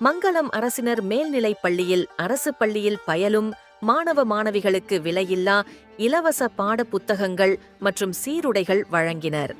மங்கலம் அரசினர் மேல்நிலைப் பள்ளியில் அரசு பள்ளியில் பயலும் மாணவ மாணவிகளுக்கு விலையில்லா இலவச பாட புத்தகங்கள் மற்றும் சீருடைகள் வழங்கினர்.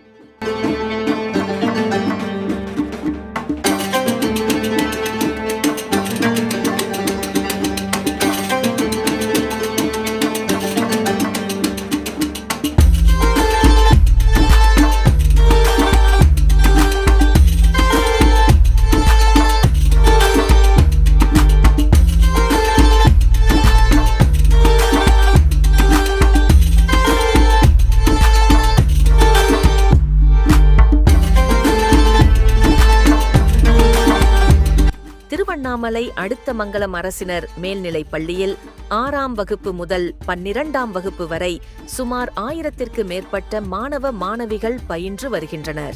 திருவண்ணாமலை அடுத்த மங்கலம் அரசினர் மேல்நிலைப் பள்ளியில் ஆறாம் வகுப்பு முதல் பன்னிரண்டாம் வகுப்பு வரை சுமார் ஆயிரத்திற்கு மேற்பட்ட மாணவ மாணவிகள் பயின்று வருகின்றனர்.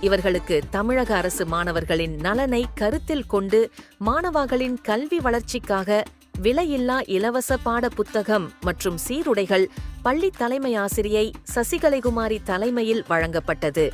இவர்களுக்கு தமிழக அரசு மாணவர்களின் நலனை கருத்தில் கொண்டு மாணவர்களின் கல்வி வளர்ச்சிக்காக விலையில்லா இலவச பாட புத்தகம் மற்றும் சீருடைகள் பள்ளி தலைமை ஆசிரியை சசிகலைகுமாரி தலைமையில் வழங்கப்பட்டது.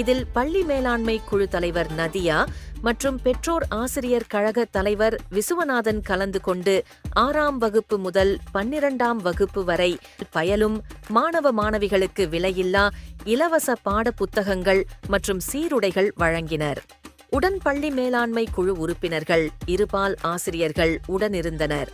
இதில் பள்ளி மேலாண்மை குழு தலைவர் நதியா மற்றும் பெற்றோர் ஆசிரியர் கழக தலைவர் விசுவநாதன் கலந்து கொண்டு ஆறாம் வகுப்பு முதல் பன்னிரண்டாம் வகுப்பு வரை பயலும் மாணவ மாணவிகளுக்கு விலையில்லா இலவச பாட புத்தகங்கள் மற்றும் சீருடைகள் வழங்கினர். உடன் பள்ளி மேலாண்மை குழு உறுப்பினர்கள் இருபால் ஆசிரியர்கள் உடனிருந்தனர்.